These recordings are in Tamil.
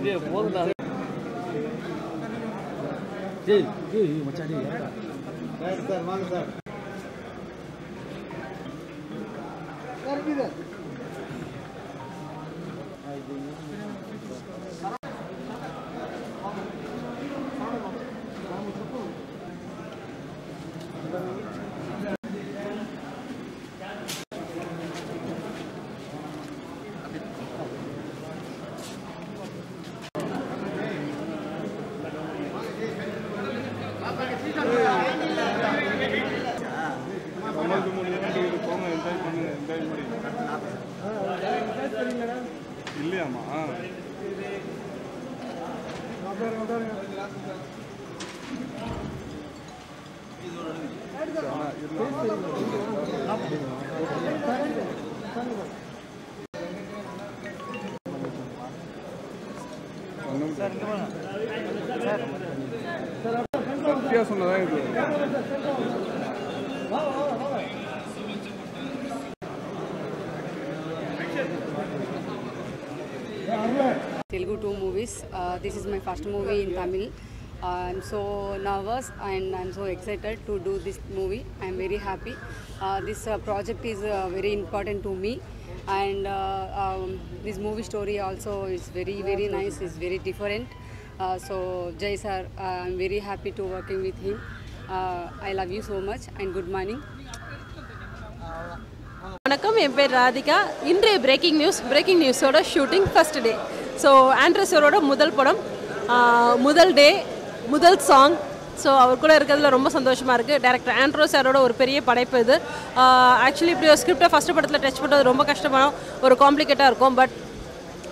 அப்படியே போதும்டா டேய் டேய் மச்சான் டேய். சார் சார் வாங்க சார். இல்லையாம்மா சத்யா சொன்னதான் இது Telugu two movies. Uh, this is my first movie in Tamil. Uh, I'm so nervous and I'm so excited to do this movie. I'm very happy. Uh, this uh, project is uh, very important to me, and uh, um, this movie story also is very very nice. It's very different. Uh, so Jay sir, uh, I'm very happy to working with him. Uh, I love you so much and good morning. வணக்கம் என் பேர் ராதிகா இன்றைய பிரேக்கிங் நியூஸ் பிரேக்கிங் நியூஸோட ஷூட்டிங் ஃபர்ஸ்ட் டே ஸோ ஆண்ட்ரஸரோட முதல் படம் ஆஹ், முதல் டே முதல் சாங் ஸோ அவர் கூட இருக்கிறதுல ரொம்ப சந்தோஷமாக இருக்குது டேரக்டர் ஆண்ட்ரோ சாரோட ஒரு பெரிய படைப்பு இது. Uh, ஆக்சுவலி இப்படி ஒரு ஸ்கிரிப்டை ஃபஸ்ட்டு படத்தில் டச் பண்ணுறது ரொம்ப கஷ்டமான ஒரு காம்ப்ளிகேட்டாக இருக்கும். பட்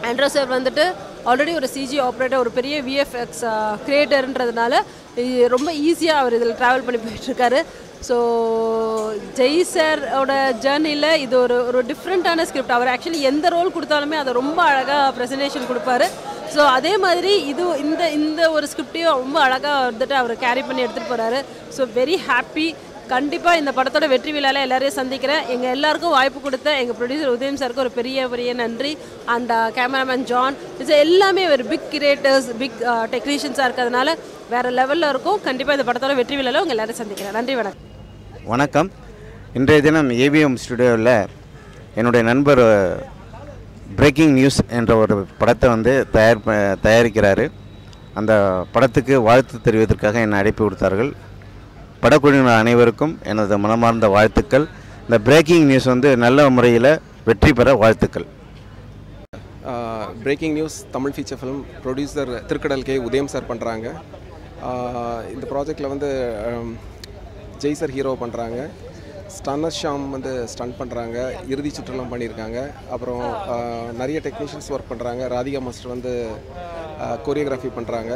ஆண்ட்ரோ சார் வந்துட்டு ஆல்ரெடி ஒரு சிஜி ஆப்ரேட்டர் ஒரு பெரிய விஎஃப்எக்ஸ் கிரியேட்டர்ன்றதுனால uh, ரொம்ப ஈஸியாக அவர் இதில் ட்ராவல் பண்ணி போயிட்டுருக்காரு ஸோ ஜெய் சாரோட ஜேர்னியில் இது ஒரு ஒரு டிஃப்ரெண்ட்டான ஸ்கிரிப்ட் அவர் ஆக்சுவலி எந்த ரோல் கொடுத்தாலுமே அதை ரொம்ப அழகாக ப்ரெசன்டேஷன் கொடுப்பாரு. ஸோ அதே மாதிரி இது இந்த இந்த ஒரு ஸ்கிரிப்டையும் ரொம்ப அழகாக வந்துட்டு அவர் கேரி பண்ணி எடுத்துகிட்டு போகிறாரு ஸோ வெரி ஹாப்பி கண்டிப்பாக இந்த படத்தோட வெற்றி விழாவில் எல்லாரையும் சந்திக்கிறேன். எங்கள் எல்லாருக்கும் வாய்ப்பு கொடுத்த எங்கள் ப்ரொடியூசர் உதயம் சாருக்கு ஒரு பெரிய பெரிய நன்றி. அண்ட் கேமராமேன் ஜான் இது எல்லாமே ஒரு பிக் கிரியேட்டர்ஸ் பிக் டெக்னீஷியன்ஸாக இருக்கிறதுனால வேறு லெவலில் இருக்கும். கண்டிப்பாக இந்த படத்தோட வெற்றி விழாவில் உங்கள் எல்லாரையும் சந்திக்கிறேன். நன்றி வணக்கம். வணக்கம். இன்றைய தினம் ஏவிஎம் ஸ்டுடியோவில் என்னுடைய நண்பர் பிரேக்கிங் நியூஸ் என்ற ஒரு படத்தை வந்து தயார் தயாரிக்கிறார். தயாரிக்கிறாரு அந்த படத்துக்கு வாழ்த்து தெரிவிப்பதற்காக என்னை அழைப்பு கொடுத்தார்கள் படக்குழுவினர் அனைவருக்கும் எனது மனமார்ந்த வாழ்த்துக்கள். இந்த பிரேக்கிங் நியூஸ் வந்து நல்ல முறையில் வெற்றி பெற வாழ்த்துக்கள். Breaking news Tamil feature film producer Thirukkadal K Udhayam sir பண்ணுறாங்க இந்த ப்ராஜெக்டில் வந்து ஜெய் சார் ஹீரோ பண்ணுறாங்க ஸ்டன்னர் ஷாம் வந்து ஸ்டன் பண்ணுறாங்க இறுதி சுற்றுலாம் பண்ணியிருக்காங்க. அப்புறம் நிறைய டெக்னீஷியன்ஸ் ஒர்க் பண்ணுறாங்க. ராதிகா மாஸ்டர் வந்து கொரியோகிராஃபி பண்ணுறாங்க.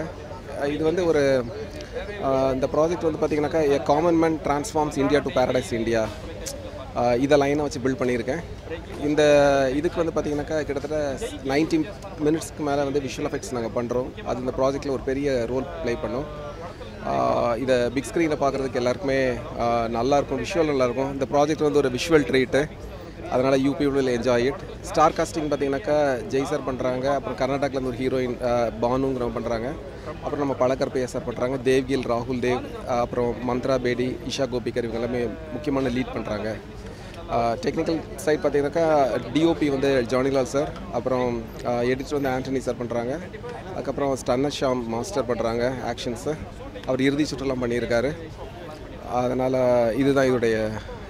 இது வந்து ஒரு இந்த ப்ராஜெக்ட் வந்து பார்த்திங்கனாக்கா a common man transforms India to paradise India இதை லைனை வச்சு பில்ட் பண்ணியிருக்கேன். இந்த இதுக்கு வந்து பார்த்திங்கனாக்கா கிட்டத்தட்ட 90 மினிட்ஸ்க்கு மேலே வந்து விஷுவல் எஃபெக்ட்ஸ் நாங்கள் பண்ணுறோம் அது இந்த ப்ராஜெக்டில் ஒரு பெரிய ரோல் ப்ளே பண்ணோம். இதை பிக் ஸ்க்ரீனில் பார்க்குறதுக்கு எல்லாருக்குமே நல்லாயிருக்கும் விஷுவல் நல்லாயிருக்கும் இந்த ப்ராஜெக்ட் வந்து ஒரு விஷுவல் ட்ரீட்டு அதனால் you be will enjoy it star casting பார்த்தீங்கன்னாக்கா ஜெய் சார் பண்ணுறாங்க அப்புறம் கர்நாடகாவிலேருந்து ஒரு ஹீரோயின் பானுங்கிறவங்க பண்ணுறாங்க அப்புறம் நம்ம பழக்கற்பையா சார் பண்ணுறாங்க தேவ்கில் ராகுல் தேவ் அப்புறம் மந்த்ரா பேடி இஷா கோபிகர் இவங்க எல்லாமே முக்கியமான லீட் பண்ணுறாங்க டெக்னிக்கல் சைட் பார்த்தீங்கன்னாக்கா டிஓபி வந்து ஜானிலால் சார் அப்புறம் எடிட்டர் வந்து ஆண்டனி சார் பண்ணுறாங்க அதுக்கப்புறம் ஸ்டன்னர் ஷாம் மாஸ்டர் பண்ணுறாங்க ஆக்ஷன்ஸு அவர் இறுதி சுற்றுலாம் பண்ணியிருக்காரு. அதனால் இதுதான் இதோடைய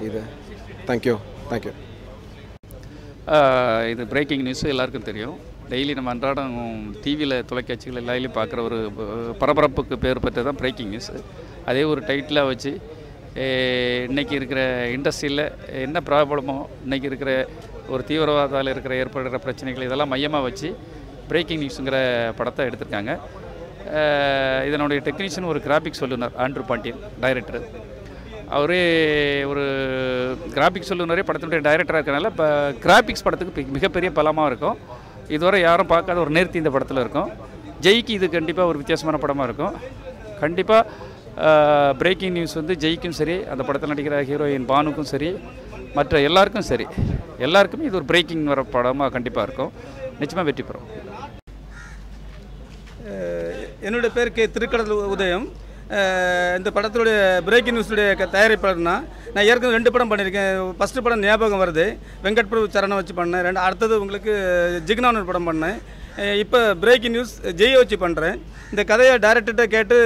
இது. தேங்க்யூ தேங்க்யூ இது பிரேக்கிங் நியூஸ் எல்லாருக்கும் தெரியும். டெய்லி நம்ம அன்றாடம் டிவியில் தொலைக்காட்சிகள் எல்லாத்துலேயும் பார்க்குற ஒரு பரபரப்புக்கு பேர் பெற்றது தான் பிரேக்கிங் நியூஸ் அதே ஒரு டைட்டிலாக வச்சு இன்றைக்கி இருக்கிற இண்டஸ்ட்ரியில் என்ன ப்ராப்ளமோ இன்றைக்கி இருக்கிற ஒரு தீவிரவாதத்தால் இருக்கிற ஏற்படுகிற பிரச்சனைகள் இதெல்லாம் மையமாக வச்சு பிரேக்கிங் நியூஸுங்கிற படத்தை எடுத்திருக்காங்க. இதனுடைய டெக்னீஷியன் ஒரு கிராஃபிக்ஸ் சொல்லுனர் ஆண்ட்ரு பாண்டியன் டைரக்டர் அவரே ஒரு கிராஃபிக்ஸ் சொல்லுனரே படத்தினுடைய டைரக்டராக இருக்கனால இப்போ கிராஃபிக்ஸ் படத்துக்கு மிகப்பெரிய பலமாக இருக்கும். இதுவரை யாரும் பார்க்காத ஒரு நேர்த்தி இந்த படத்தில் இருக்கும். ஜெய்க்கு இது கண்டிப்பாக ஒரு வித்தியாசமான படமாக இருக்கும். கண்டிப்பாக பிரேக்கிங் நியூஸ் வந்து ஜெய்க்கும் சரி அந்த படத்தில் நடிக்கிற ஹீரோயின் பானுக்கும் சரி மற்ற எல்லாருக்கும் சரி. எல்லாருக்குமே இது ஒரு பிரேக்கிங் வர படமாக கண்டிப்பாக இருக்கும். நிச்சயமாக வெற்றி பெறும். என்னுடைய பேர் கே திருக்கடல் உதயம். இந்த படத்துடைய பிரேக்கிங் நியூஸுடைய தயாரிப்பாளர்னா நான் ஏற்கனவே ரெண்டு படம் பண்ணியிருக்கேன். ஃபஸ்ட்டு படம் ஞாபகம் வருது. வெங்கட் பிரபு சரணை வச்சு பண்ணேன். ரெண்டு அடுத்தது உங்களுக்கு ஜிக்னான் ஒரு படம் பண்ணேன். இப்போ பிரேக்கிங் நியூஸ் ஜெயோ வச்சு பண்ணுறேன் இந்த கதையை டேரக்டர்கிட்ட கேட்டு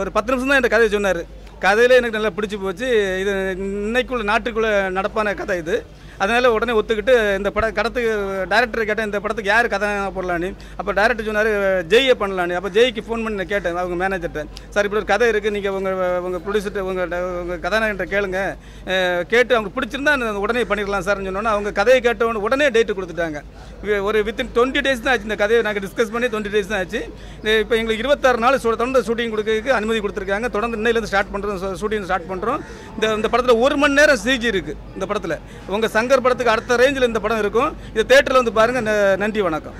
ஒரு பத்து நிமிஷம் தான் இந்த கதையை சொன்னார். கதையில் எனக்கு நல்லா பிடிச்சி போச்சு. இது இன்னைக்குள்ள நாட்டுக்குள்ளே நடப்பான கதை இது. அதனால் உடனே ஒத்துக்கிட்டு இந்த பட கடத்துக்கு டேரக்டர் கேட்டேன் இந்த படத்துக்கு யார் கதை போடலான்னு. அப்போ டேரக்டர் சொன்னார் ஜெய்யை பண்ணலான்னு. அப்போ ஜெய்க்கு ஃபோன் பண்ணி நான் கேட்டேன் அவங்க மேனேஜர்கிட்ட சார் இப்படி ஒரு கதை இருக்குது நீங்கள் உங்கள் உங்கள் ப்ரொடியூசர்கிட்ட உங்கள் உங்கள் கதாநாயகன்ட்ட கேளுங்க. கேட்டு அவங்க பிடிச்சிருந்தா உடனே பண்ணிடலாம் சார்னு சொன்னோன்னே அவங்க கதையை கேட்டவொடனே உடனே டேட்டு கொடுத்துட்டாங்க. ஒரு வித்தின் டுவெண்ட்டி டேஸ் தான் ஆச்சு இந்த கதையை நாங்கள் டிஸ்கஸ் பண்ணி டுவெண்ட்டி டேஸ் தான் ஆச்சு. இப்போ எங்களுக்கு இருபத்தாறு நாள் சு- தொடர்ந்து ஷூட்டிங் கொடுக்கறதுக்கு அனுமதி கொடுத்துருக்காங்க. தொடர்ந்து இன்னையிலேருந்து ஸ்டார்ட் பண்ணுறோம் ஷூட்டிங் ஸ்டார்ட் பண்ணுறோம் இந்த இந்த படத்தில் ஒரு மணி நேரம் சிஜி இருக்குது இந்த படத்தில். உங்கள் சங்க சங்கர் படத்துக்கு அடுத்த ரேஞ்சில் இந்த படம் இருக்கும். இதை தேட்டரில் வந்து பாருங்கள் நன்றி வணக்கம்.